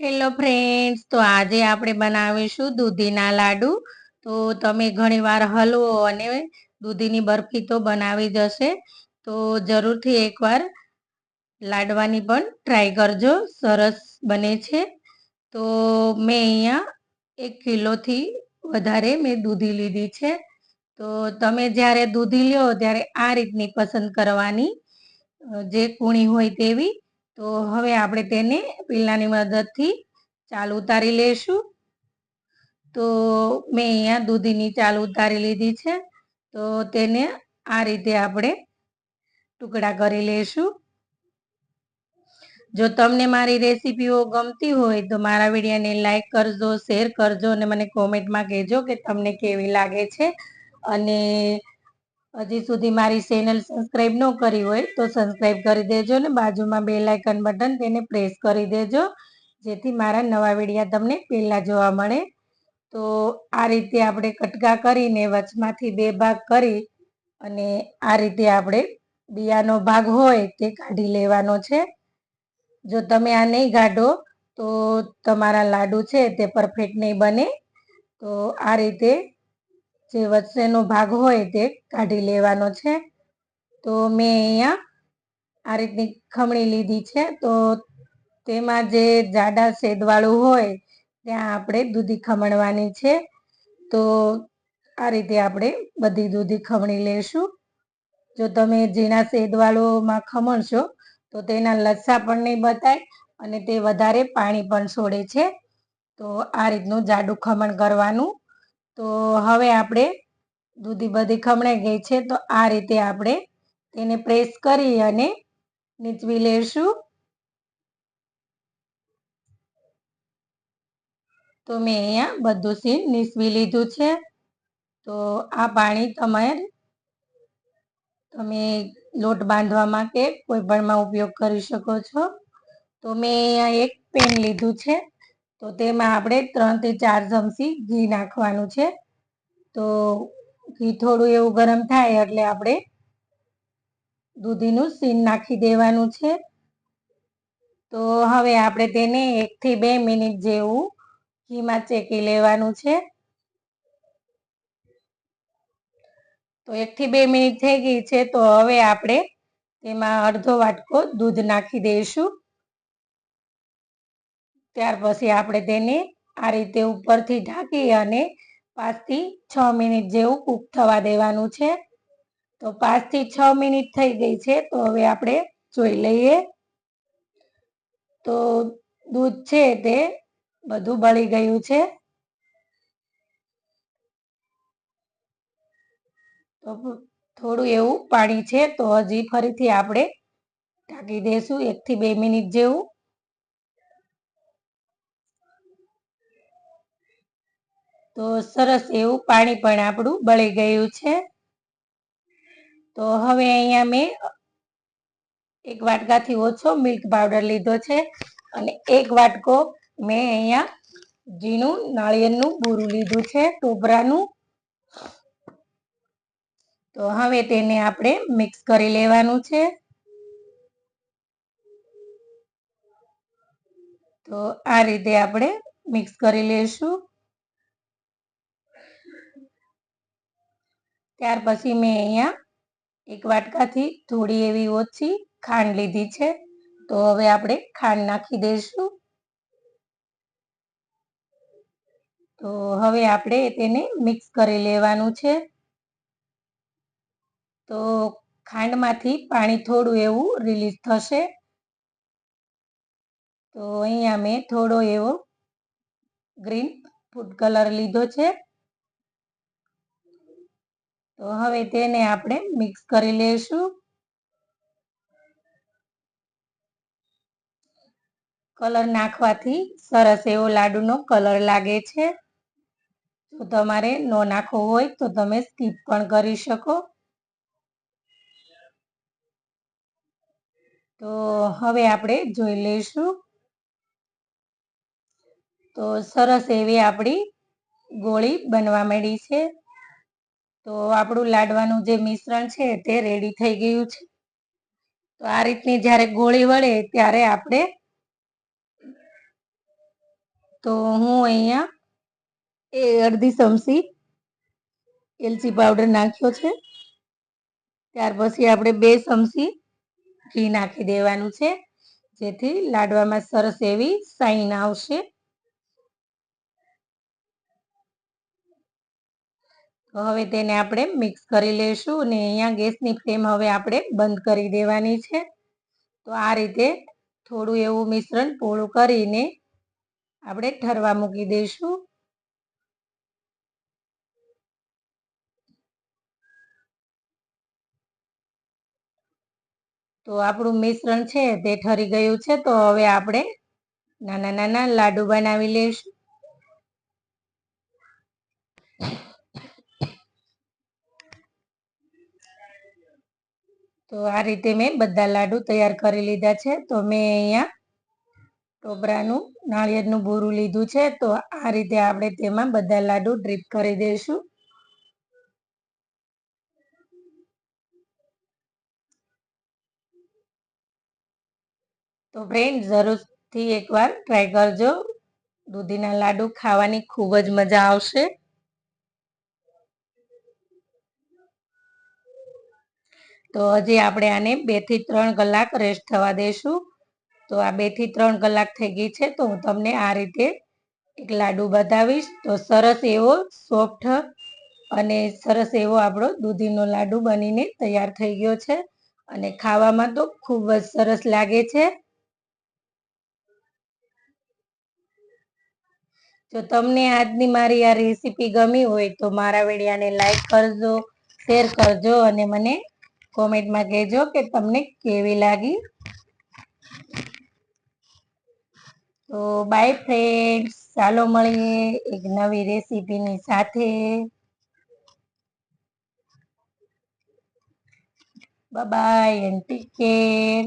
Hello friends તો આજે આપણે બનાવીશું દૂધીના લાડુ. તો તમે ઘણીવાર હલવો અને દૂધીની બરફી તો બનાવી જશે તો જરૂરથી એકવાર લાડવાની પણ ટ્રાય કરજો. સરસ બને છે. તો મેં અહીંયા એક કિલોથી વધારે મેં દૂધી લીધી છે. તો તમે જ્યારે દૂધી લ્યો ત્યારે આ રીતની પસંદ કરવાની. જે કૂણી હોય તેવી. તો હવે આપણે તેને પીલાની મદદથી ચાલ ઉતારી લેશું તો મેં અહીંયા દૂધીની ચાલ ઉતારી લીધી છે. તો તેને આ રીતે આપણે ટુકડા કરી લેશું જો તમને મારી રેસીપીઓ ગમતી હોય તો મારા વિડીયોને લાઇક કરજો, શેર કરજો અને મને કોમેન્ટમાં કહેજો કે તમને કેવી લાગે છે. અને હજી સુધી મારી ચેનલ સબસ્ક્રાઈબ ન કરી હોય તો સબસ્ક્રાઈબ કરી દેજો ને બાજુમાં બે લાઇકન બટન તેને પ્રેસ કરી દેજો, જેથી મારા નવા વિડીયા તમને પહેલાં જોવા મળે. તો આ રીતે આપણે કટકા કરીને વચમાંથી બે ભાગ કરી અને આ રીતે આપણે બિયાનો ભાગ હોય તે કાઢી લેવાનો છે. જો તમે આ નહીં કાઢો તો તમારા લાડુ છે તે પરફેક્ટ નહીં બને. તો આ રીતે જે વચ્ચેનો ભાગ હોય તે કાઢી લેવાનો છે. તો મેં અહીંયા આ રીતની ખમણી લીધી છે. તો તેમાં જે જાડા શેદવાળું હોય ત્યાં આપણે દૂધી ખમણવાની છે. તો આ રીતે આપણે બધી દૂધી ખમણી લેશું. જો તમે ઝીણા શેદવાળુંમાં ખમણશો તો તેના લચ્છા પણ નહીં બતાય અને તે વધારે પાણી પણ છોડે છે. તો આ રીતનું જાડું ખમણ કરવાનું તો હવે આપણે દૂધી બધી ખમણાઈ ગઈ છે, તો આ રીતે આપણે તેને પ્રેસ કરી અને નીચવી લેશું. તો મેં અહીંયા બધું સીન નીસવી લીધું છે. તો આ પાણી તમારે તમે લોટ બાંધવામાં કે કોઈ પણમાં ઉપયોગ કરી શકો છો. તો મેં અહીંયા એક પેન લીધું છે. તો તેમાં આપણે ત્રણથી ચાર ચમચી ઘી નાખવાનું છે. તો ઘી થોડું એવું ગરમ થાય એટલે આપણે દૂધીનું સીન નાખી દેવાનું છે. તો હવે આપણે તેને એકથી બે મિનિટ જેવું ઘીમાં ચેકી લેવાનું છે. તો એકથી બે મિનિટ થઈ ગઈ છે તો હવે આપણે તેમાં અડધો વાટકો દૂધ નાખી દઈશું. ત્યાર પછી આપણે તેને આ રીતે ઉપરથી ઢાંકી અને પાંચથી છ મિનિટ જેવું કૂક થવા દેવાનું છે. તો પાંચથી છ મિનિટ થઈ ગઈ છે, તો હવે આપણે જોઈ લઈએ. તો દૂધ છે તે બધું બળી ગયું છે. તો થોડું એવું પાણી છે, તો હજી ફરીથી આપણે ઢાંકી દઈશું એકથી બે મિનિટ જેવું. તો સરસ એવું પાણી પણ આપણું બળી ગયું છે. તો હવે અહીંયા મેં એક વાટકાથી ઓછો મિલ્ક પાવડર લીધો છે અને એક વાટકો મેં અહીંયા ઝીણું નાળિયેરનું બૂરું લીધું છે ટોપરાનું તો હવે તેને આપણે મિક્સ કરી લેવાનું છે. તો આ રીતે આપણે મિક્સ કરી લઈશું ત્યાર પછી મેં અહીંયા એક વાટકાથી થોડી એવી ઓછી ખાંડ લીધી છે. તો હવે આપણે ખાંડ નાખી દઈશું. તો હવે આપણે તેને મિક્સ કરી લેવાનું છે. તો ખાંડમાંથી પાણી થોડું એવું રિલીઝ થશે. તો અહીંયા મેં થોડો એવો ગ્રીન ફૂડ કલર લીધો છે. તો હવે તેને આપણે મિક્સ કરી લઈશું કલર નાખવાથી સરસ એવો લાડુનો કલર લાગે છે. જો તમારે ન નાખવો હોય તો તમે સ્કીપ પણ કરી શકો. તો હવે આપણે જોઈ લઈશું. તો સરસ એવી આપણી ગોળી બનવા માંડી છે. તો આપણું લાડવાનું જે મિશ્રણ છે તે રેડી થઈ ગયું છે. તો આ રીતની જ્યારે ગોળી વળે ત્યારે આપણે તો હું અહીંયા એ અડધી ચમચી એલચી પાવડર નાખ્યો છે. ત્યાર પછી આપણે બે ચમચી ઘી નાખી દેવાનું છે. જેથી લાડવામાં સરસ એવી સાઈન આવશે. તો હવે તેને આપણે મિક્સ કરી લઈશું અને અહીંયા ગેસની ફ્લેમ હવે આપણે બંધ કરી દેવાની છે. તો આ રીતે થોડું એવું મિશ્રણ પોળું કરીને આપણે ઠરવા મૂકી દઈશું. તો આપણું મિશ્રણ છે તે ઠરી ગયું છે તો હવે આપણે નાના નાના લાડુ બનાવી લઈશું તો આ રીતે મેં બધા લાડુ તૈયાર કરી લીધા છે. તો મેં અહીંયા ટોબરાનું, નાળિયેરનું બોરું લીધું છે. તો આ રીતે આપણે તેમાં બધા લાડુ ડ્રીપ કરી દઈશું. તો ફ્રેન્ડ, જરૂરથી એકવાર ટ્રાય કરજો. દૂધીના લાડુ ખાવાની ખૂબ જ મજા આવશે. તો હજી આપણે આને બેથી ત્રણ કલાક રેસ્ટ થવા દઈશું તો આ બેથી ત્રણ કલાક થઈ ગઈ છે, તો હું તમને આ રીતે એક લાડુ બતાવીશ. તો સરસ એવો સોફ્ટ અને સરસ એવો આપણો દૂધીનો લાડુ બનીને તૈયાર થઈ ગયો છે. અને ખાવામાં તો ખૂબ જ સરસ લાગે છે. જો તમને આજની મારી આ રેસીપી ગમી હોય તો મારા વિડીયાને લાઈક કરજો શેર કરજો અને મને કોમેન્ટમાં કહેજો કે તમને કેવી લાગી. તો બાય ફ્રેન્ડ્સ ચાલો મળીએ એક નવી રેસીપીની સાથે. By and care